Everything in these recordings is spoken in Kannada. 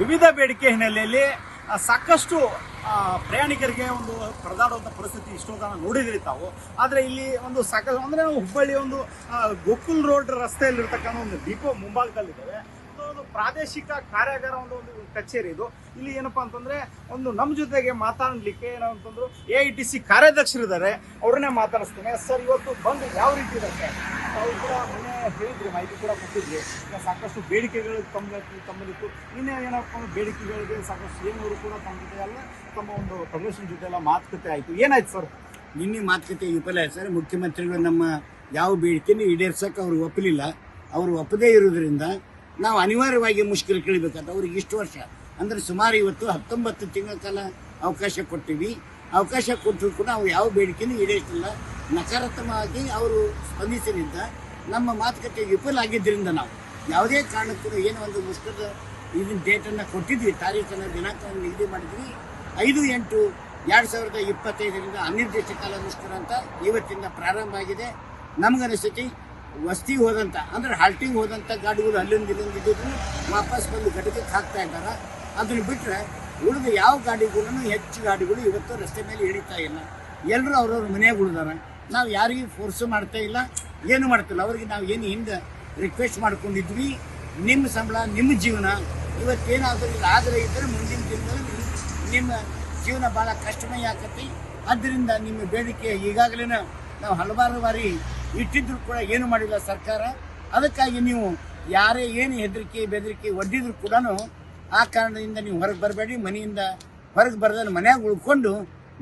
ವಿವಿಧ ಬೇಡಿಕೆ ಹಿನ್ನೆಲೆಯಲ್ಲಿ ಸಾಕಷ್ಟು ಪ್ರಯಾಣಿಕರಿಗೆ ಒಂದು ಪರದಾಡುವಂಥ ಪರಿಸ್ಥಿತಿ ಇಷ್ಟೊಂದು ನೋಡಿದ್ರಿ ತಾವು. ಆದರೆ ಇಲ್ಲಿ ಒಂದು ಸಾಕಷ್ಟು, ಅಂದರೆ ನಾವು ಹುಬ್ಬಳ್ಳಿ ಒಂದು ಗೋಕುಲ್ ರೋಡ್ ರಸ್ತೆಯಲ್ಲಿರ್ತಕ್ಕಂಥ ಒಂದು ಡಿಪೋ ಮುಂಭಾಗದಲ್ಲಿದ್ದೇವೆ. ಒಂದು ಪ್ರಾದೇಶಿಕ ಕಾರ್ಯಾಗಾರ ಒಂದು ಒಂದು ಕಚೇರಿ ಇದು. ಇಲ್ಲಿ ಏನಪ್ಪಾ ಅಂತಂದ್ರೆ, ಒಂದು ನಮ್ಮ ಜೊತೆಗೆ ಮಾತಾಡ್ಲಿಕ್ಕೆ ಏನಂತಂದ್ರು ಎ ಐ ಟಿ ಸಿ ಕಾರ್ಯಾಧ್ಯಕ್ಷರಿದ್ದಾರೆ. ಅವ್ರನ್ನೇ ಮಾತಾಡಿಸ್ತೇನೆ. ಸರ್, ಇವತ್ತು ಬಂದು ಯಾವ ರೀತಿ ಇದೆ? ತಾವು ಕೂಡ ಮೊನ್ನೆ ಹೇಳಿದ್ರಿ ಮಾಹಿತಿ ಕೂಡ ಕೊಟ್ಟಿದ್ರಿ. ಈಗ ಸಾಕಷ್ಟು ಬೇಡಿಕೆಗಳು ತಮ್ಮ ತಮ್ಮದಿತ್ತು. ಇನ್ನೇ ಏನಪ್ಪ ಬೇಡಿಕೆಗಳಿಗೆ ಸಾಕಷ್ಟು ಏನವರು ಕೂಡ ತಮ್ಮ ಜೊತೆ ಎಲ್ಲ ತಮ್ಮ ಒಂದು ಫೆಡರೇಷನ್ ಜೊತೆ ಎಲ್ಲ ಮಾತುಕತೆ ಆಯಿತು. ಏನಾಯ್ತು ಸರ್? ನಿನ್ನೆ ಮಾತುಕತೆ ವಿಫಲ ಸರ್, ಮುಖ್ಯಮಂತ್ರಿಗಳು ನಮ್ಮ ಯಾವ ಬೇಡಿಕೆನೂ ಈಡೇರ್ಸಕ್ಕೆ ಅವರು ಒಪ್ಪಲಿಲ್ಲ. ಅವರು ಒಪ್ಪದೇ ಇರೋದ್ರಿಂದ ನಾವು ಅನಿವಾರ್ಯವಾಗಿ ಮುಷ್ಕರ ಕೇಳಬೇಕಂತ ಅವ್ರಿಗೆ ಇಷ್ಟು ವರ್ಷ, ಅಂದ್ರೆ ಸುಮಾರು ಇವತ್ತು ಹತ್ತೊಂಬತ್ತು ತಿಂಗಳ ಕಾಲ ಅವಕಾಶ ಕೊಟ್ಟಿವಿ. ಅವಕಾಶ ಕೊಟ್ಟರು ಕೂಡ ಅವ್ರು ಯಾವ ಬೇಡಿಕೆನೂ ಈಡೇರಿಸಿಲ್ಲ. ನಕಾರಾತ್ಮಕವಾಗಿ ಅವರು ಸ್ಪಂದಿಸಲಿದ್ದ ನಮ್ಮ ಮಾತುಕತೆ ವಿಫಲ ಆಗಿದ್ದರಿಂದ ನಾವು ಯಾವುದೇ ಕಾರಣಕ್ಕೂ ಏನು ಒಂದು ಮುಷ್ಕರದ ಇದನ್ನ ಡೇಟನ್ನು ಕೊಟ್ಟಿದ್ವಿ ತಾರೀಖನ್ನು ದಿನಾಂಕವನ್ನು ನಿಗದಿ ಮಾಡಿದ್ವಿ. ಐದು ಎಂಟು ಎರಡು ಸಾವಿರದ ಇಪ್ಪತ್ತೈದರಿಂದ ಅನಿರ್ದಿಷ್ಟ ಕಾಲ ಮುಷ್ಕರ ಅಂತ ಇವತ್ತಿಂದ ಪ್ರಾರಂಭ ಆಗಿದೆ. ನಮಗನಿಸ್ತೈತಿ ವಸ್ತಿ ಹೋದಂಥ ಅಂದ್ರೆ ಹಾಲ್ಟಿಂಗ್ ಹೋದಂಥ ಗಾಡಿಗಳು ಅಲ್ಲಿಂದ ಇಲ್ಲಿಂದ ಇದ್ದಿದ್ರು ವಾಪಸ್ ಬಂದು ಘಟಕಕ್ಕೆ ಹಾಕ್ತಾ ಇದ್ದಾರೆ. ಅದನ್ನು ಬಿಟ್ಟರೆ ಉಳಿದ ಯಾವ ಗಾಡಿಗಳೂ ಹೆಚ್ಚು ಗಾಡಿಗಳು ಇವತ್ತು ರಸ್ತೆ ಮೇಲೆ ಇಳಿತಾ ಇಲ್ಲ. ಎಲ್ಲರೂ ಅವ್ರವ್ರ ಮನೆಗೆ ಉಳಿದಾರೆ. ನಾವು ಯಾರಿಗೂ ಫೋರ್ಸ್ ಮಾಡ್ತಾ ಇಲ್ಲ, ಏನು ಮಾಡ್ತಿಲ್ಲ. ಅವ್ರಿಗೆ ನಾವು ಏನು ಹಿಂದೆ ರಿಕ್ವೆಸ್ಟ್ ಮಾಡ್ಕೊಂಡಿದ್ವಿ. ನಿಮ್ಮ ಸಂಬಳ ನಿಮ್ಮ ಜೀವನ. ಇವತ್ತೇನಾದರೂ ಇಲ್ಲ. ಆದರೆ ಇದ್ದರೆ ಮುಂದಿನ ದಿನದಲ್ಲಿ ನಿಮ್ಮ ಜೀವನ ಭಾಳ ಕಷ್ಟಮಯ ಆಗತ್ತೆ ಆದ್ದರಿಂದ ನಿಮ್ಮ ಬೇಡಿಕೆ ಈಗಾಗಲೇ ನಾವು ಹಲವಾರು ಬಾರಿ ಇಟ್ಟಿದ್ರು ಕೂಡ ಏನು ಮಾಡಿಲ್ಲ ಸರ್ಕಾರ. ಅದಕ್ಕಾಗಿ ನೀವು ಯಾರೇ ಏನು ಹೆದರಿಕೆ, ಬೆದರಿಕೆ ಒಡ್ಡಿದ್ರು ಕೂಡ ಆ ಕಾರಣದಿಂದ ನೀವು ಹೊರಗೆ ಬರಬೇಡಿ. ಮನೆಯಿಂದ ಹೊರಗೆ ಬರದಲ್ಲಿ ಮನೆಯಾಗ ಉಳ್ಕೊಂಡು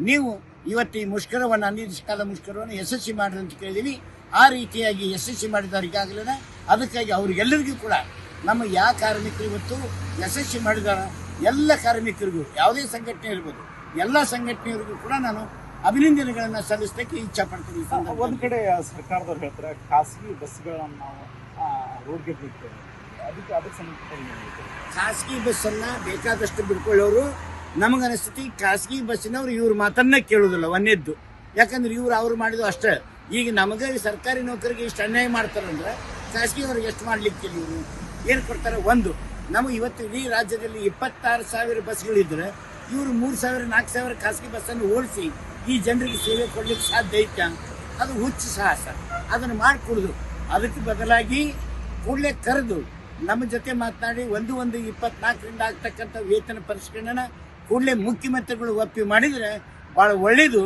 ನೀವು ಇವತ್ತು ಈ ಮುಷ್ಕರವನ್ನು ಅನಿರ್ದಿಷ್ಟಕಾಲ ಮುಷ್ಕರವನ್ನು ಯಶಸ್ವಿ ಮಾಡಿದೆ ಅಂತ ಕೇಳಿದೀವಿ. ಆ ರೀತಿಯಾಗಿ ಯಶಸ್ವಿ ಮಾಡಿದವ್ರು ಈಗಾಗಲೇ ಅದಕ್ಕಾಗಿ ಅವ್ರಿಗೆಲ್ಲರಿಗೂ ಕೂಡ ನಮ್ಮ ಯಾವ ಕಾರ್ಮಿಕರು ಇವತ್ತು ಯಶಸ್ವಿ ಮಾಡಿದಾರ. ಎಲ್ಲ ಕಾರ್ಮಿಕರಿಗೂ ಯಾವುದೇ ಸಂಘಟನೆ ಇರ್ಬೋದು ಎಲ್ಲ ಸಂಘಟನೆಯವರಿಗೂ ಕೂಡ ನಾನು ಅಭಿನಂದನೆಗಳನ್ನು ಸಲ್ಲಿಸಲಿಕ್ಕೆ ಇಚ್ಛೆ ಪಡ್ತೀನಿ ಒಂದು. ಕಡೆ ಸರ್ಕಾರದವ್ರು ಹೇಳ್ತಾರೆ ಖಾಸಗಿ ಬಸ್ಗಳನ್ನು ನಾವು ರೋಡ್ಗೆ ಬಿಡ್ತೇವೆ. ಅದಕ್ಕೆ ಅದಕ್ಕೆ ಖಾಸಗಿ ಬಸ್ಸನ್ನು ಬೇಕಾದಷ್ಟು ಬಿಡ್ಕೊಳ್ಳೋರು ನಮಗನಿಸ್ತತಿ ಖಾಸಗಿ ಬಸ್ಸಿನವ್ರು ಇವ್ರ ಮಾತನ್ನ ಕೇಳೋದಿಲ್ಲ ಒಂದೇದ್ದು ಯಾಕಂದ್ರೆ ಇವ್ರು ಅವ್ರು ಮಾಡಿದ್ರು ಅಷ್ಟೇ. ಈಗ ನಮಗೆ ಸರ್ಕಾರಿ ನೌಕರಿಗೆ ಇಷ್ಟು ಅನ್ಯಾಯ ಮಾಡ್ತಾರಂದ್ರೆ ಖಾಸಗಿ ಅವ್ರಿಗೆ ಎಷ್ಟು ಮಾಡ್ಲಿಕ್ಕೆ ಇವರು? ಏನು ಕೊಡ್ತಾರೆ? ಒಂದು, ನಮಗೆ ಇವತ್ತು ಇಡೀ ರಾಜ್ಯದಲ್ಲಿ ಇಪ್ಪತ್ತಾರು ಸಾವಿರ ಬಸ್ಗಳಿದ್ರೆ ಇವರು ಮೂರು ಸಾವಿರ, ನಾಲ್ಕು ಸಾವಿರ ಖಾಸಗಿ ಬಸ್ಸನ್ನು ಓಡಿಸಿ ಈ ಜನರಿಗೆ ಸೇವೆ ಕೊಡ್ಲಿಕ್ಕೆ ಸಾಧ್ಯ ಐತೆ? ಅದು ಹುಚ್ಚು ಸಾಹಸ. ಅದನ್ನು ಮಾಡಿಕೊಡುದು. ಅದಕ್ಕೆ ಬದಲಾಗಿ ಕೂಡಲೇ ಕರೆದು ನಮ್ಮ ಜೊತೆ ಮಾತನಾಡಿ ಒಂದು ಒಂದು ಇಪ್ಪತ್ನಾಲ್ಕರಿಂದ ಆಗ್ತಕ್ಕಂಥ ವೇತನ ಪರಿಷ್ಕರಣೆನ ಕೂಡಲೇ ಮುಖ್ಯಮಂತ್ರಿಗಳು ಒಪ್ಪಿ ಮಾಡಿದರೆ ಭಾಳ ಒಳ್ಳೇದು.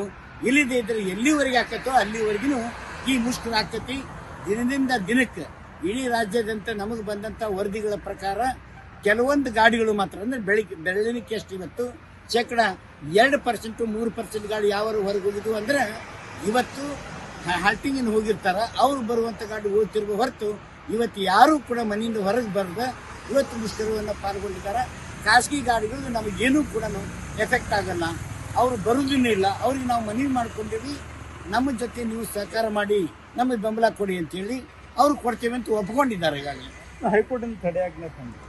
ಇಲ್ಲದೇ ಇದ್ರೆ ಎಲ್ಲಿವರೆಗೆ ಆಕತ್ತೋ ಅಲ್ಲಿವರೆಗೂ ಈ ಮುಷ್ಕರ ಆಗ್ತೈತಿ. ದಿನದಿಂದ ದಿನಕ್ಕೆ ಇಡೀ ರಾಜ್ಯಾದ್ಯಂತ ನಮಗೆ ಬಂದಂಥ ವರದಿಗಳ ಪ್ರಕಾರ ಕೆಲವೊಂದು ಗಾಡಿಗಳು ಮಾತ್ರ ಅಂದರೆ ಬೆಳಿಗ್ಗೆ ಬೆಳವಣಿಗೆ ಎಷ್ಟು ಇವತ್ತು? ಶೇಕಡ ಎರಡು ಪರ್ಸೆಂಟು ಮೂರು ಪರ್ಸೆಂಟ್ ಗಾಡಿ ಯಾವ ಹೊರಗೆ ಹೋಗಿದ್ವು ಅಂದ್ರೆ ಇವತ್ತು ಹಾಲ್ಟಿಂಗಿನ ಹೋಗಿರ್ತಾರೆ. ಅವ್ರು ಬರುವಂಥ ಗಾಡಿ ಹೋಗ್ತಿರುವ ಹೊರತು ಇವತ್ತು ಯಾರೂ ಕೂಡ ಮನೆಯಿಂದ ಹೊರಗೆ ಬರದೆ ಇವತ್ತು ಮುಷ್ಕರವನ್ನು ಪಾಲ್ಗೊಂಡಿದ್ದಾರೆ. ಖಾಸಗಿ ಗಾಡಿಗಳು ನಮಗೇನೂ ಕೂಡ ಎಫೆಕ್ಟ್ ಆಗಲ್ಲ. ಅವರು ಬರೋದನ್ನೂ ಇಲ್ಲ. ಅವ್ರಿಗೆ ನಾವು ಮನವಿ ಮಾಡ್ಕೊಂಡಿವಿ. ನಮ್ಮ ಜೊತೆ ನೀವು ಸಹಕಾರ ಮಾಡಿ ನಮಗೆ ಬೆಂಬಲ ಕೊಡಿ ಅಂತೇಳಿ ಅವ್ರು ಕೊಡ್ತೇವೆ ಅಂತ ಒಪ್ಕೊಂಡಿದ್ದಾರೆ ಈಗಾಗಲೇ. ಹೈಕೋರ್ಟಿನ ತಡೆಯಾಜ್ಞೆ ತಂದ್ರು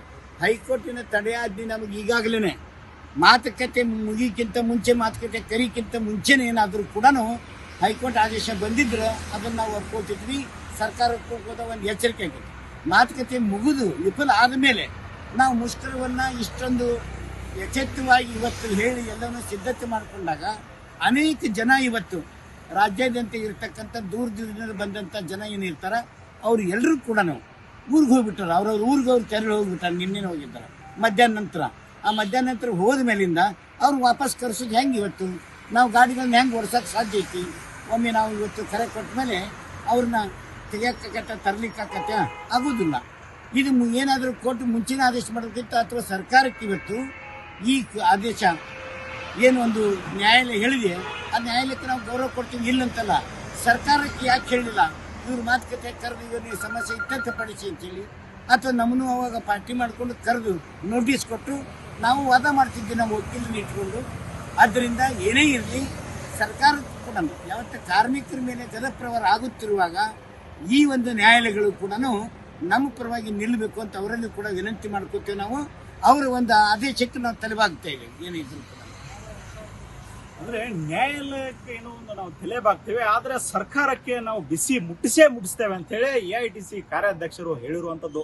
ಹೈಕೋರ್ಟಿನ ತಡೆಯಾಜ್ಞೆ ನಮಗೆ ಈಗಾಗಲೇ ಮಾತುಕತೆ ಮುಗಿಕ್ಕಿಂತ ಮುಂಚೆ ಮಾತುಕತೆ ಕರಿಕ್ಕಿಂತ ಮುಂಚೆನೇ ಏನಾದರೂ ಕೂಡ ಹೈಕೋರ್ಟ್ ಆದೇಶ ಬಂದಿದ್ರೆ ಅದನ್ನು ನಾವು ಒಪ್ಕೊತಿದ್ವಿ ಸರ್ಕಾರಕ್ಕೂ ಕೂಡ ಒಂದು ಎಚ್ಚರಿಕೆ ಆಗಿದೆ ಮಾತುಕತೆ ಮುಗಿದು ವಿಫಲ ಆದಮೇಲೆ ನಾವು ಮುಷ್ಕರವನ್ನು ಇಷ್ಟೊಂದು ಎಚ್ಚೆತ್ತವಾಗಿ ಇವತ್ತು ಹೇಳಿ ಎಲ್ಲವನ್ನು ಸಿದ್ಧತೆ ಮಾಡಿಕೊಂಡಾಗ ಅನೇಕ ಜನ ಇವತ್ತು ರಾಜ್ಯಾದ್ಯಂತ ಇರತಕ್ಕಂಥ ದೂರ ದೂರದಿಂದ ಬಂದಂಥ ಜನ ಏನಿರ್ತಾರ ಅವ್ರು ಎಲ್ಲರೂ ಕೂಡ ಊರಿಗೆ ಹೋಗ್ಬಿಟ್ಟಾರ ಅವ್ರವ್ರ ಊರಿಗೆ ಅವ್ರು ತೆರಳಿ ಹೋಗ್ಬಿಟ್ಟಾರೆ ನಿನ್ನೆ ಹೋಗಿದ್ದಾರೆ. ಮಧ್ಯಾಹ್ನ ನಂತರ. ಆ ಮಧ್ಯಾಹ್ನ ನಂತರ ಹೋದ ಮೇಲಿಂದ ಅವ್ರು ವಾಪಸ್ ಕರೆಸೋದು ಹೆಂಗೆ ಇವತ್ತು? ನಾವು ಗಾಡಿಗಳನ್ನ ಹೆಂಗೆ ಓಡಿಸೋಕೆ ಸಾಧ್ಯ ಐತಿ? ಒಮ್ಮೆ ನಾವು ಇವತ್ತು ಕರೆ ಕೊಟ್ಟ ಮೇಲೆ ಅವ್ರನ್ನ ತೆಗಿಯೋಕ್ಕಾಗತ್ತ ತರ್ಲಿಕ್ಕಾಗತ್ತ, ಆಗೋದಿಲ್ಲ. ಇದು ಏನಾದರೂ ಕೋರ್ಟ್ ಮುಂಚಿನ ಆದೇಶ ಮಾಡೋದಕ್ಕಿಂತ ಅಥವಾ ಸರ್ಕಾರಕ್ಕೆ ಇವತ್ತು ಈ ಆದೇಶ ಏನು ಒಂದು ನ್ಯಾಯಾಲಯ ಹೇಳಿದೆ, ಆ ನ್ಯಾಯಾಲಯಕ್ಕೆ ನಾವು ಗೌರವ ಕೊಡ್ತೀವಿ, ಇಲ್ಲಂತಲ್ಲ. ಸರ್ಕಾರಕ್ಕೆ ಯಾಕೆ ಹೇಳಿಲ್ಲ? ಇವ್ರ ಮಾತುಕತೆ ಕರೆದು ಇವ್ರಿಗೆ ನೀವು ಸಮಸ್ಯೆ ಇತ್ಯರ್ಥಪಡಿಸಿ ಅಂತೇಳಿ. ಅಥವಾ ನಮ್ಮನ್ನು ಅವಾಗ ಪಾರ್ಟಿ ಮಾಡಿಕೊಂಡು ಕರೆದು ನೋಟಿಸ್ ಕೊಟ್ಟು ನಾವು ವಾದ ಮಾಡ್ತಿದ್ವಿ, ನಮ್ಮ ವಕೀಲನ್ನು ಇಟ್ಕೊಂಡು. ಆದ್ದರಿಂದ ಏನೇ ಇರಲಿ ಸರ್ಕಾರ ಕೂಡ ಯಾವತ್ತ ಕಾರ್ಮಿಕರ ಮೇಲೆ ಜನಪ್ರವರ ಆಗುತ್ತಿರುವಾಗ ಈ ಒಂದು ನ್ಯಾಯಾಲಯಗಳು ಕೂಡ ನಮ್ಮ ಪರವಾಗಿ ನಿಲ್ಲಬೇಕು ಅಂತ ಅವರಲ್ಲಿ ಕೂಡ ವಿನಂತಿ ಮಾಡ್ಕೋತೇವೆ ನಾವು. ಅವರ ಒಂದು ಆದೇಶಕ್ಕೆ ನಾವು ತಲೆಬಾಗ್ತಾ ಇದ್ದೀವಿ. ಏನಿದ್ರು ಕೂಡ. ಅಂದ್ರೆ ನ್ಯಾಯಾಲಯಕ್ಕೆ ಏನೋ ಒಂದು ನಾವು ತಲೆಬಾಗ್ತೇವೆ, ಆದ್ರೆ ಸರ್ಕಾರಕ್ಕೆ ನಾವು ಬಿಸಿ ಮುಟ್ಟಿಸೇ ಮುಟ್ಟಿಸ್ತೇವೆ ಅಂತ ಹೇಳಿ ಎ ಐ ಟಿ ಸಿ ಕಾರ್ಯಾಧ್ಯಕ್ಷರು ಹೇಳಿರುವಂತದ್ದು.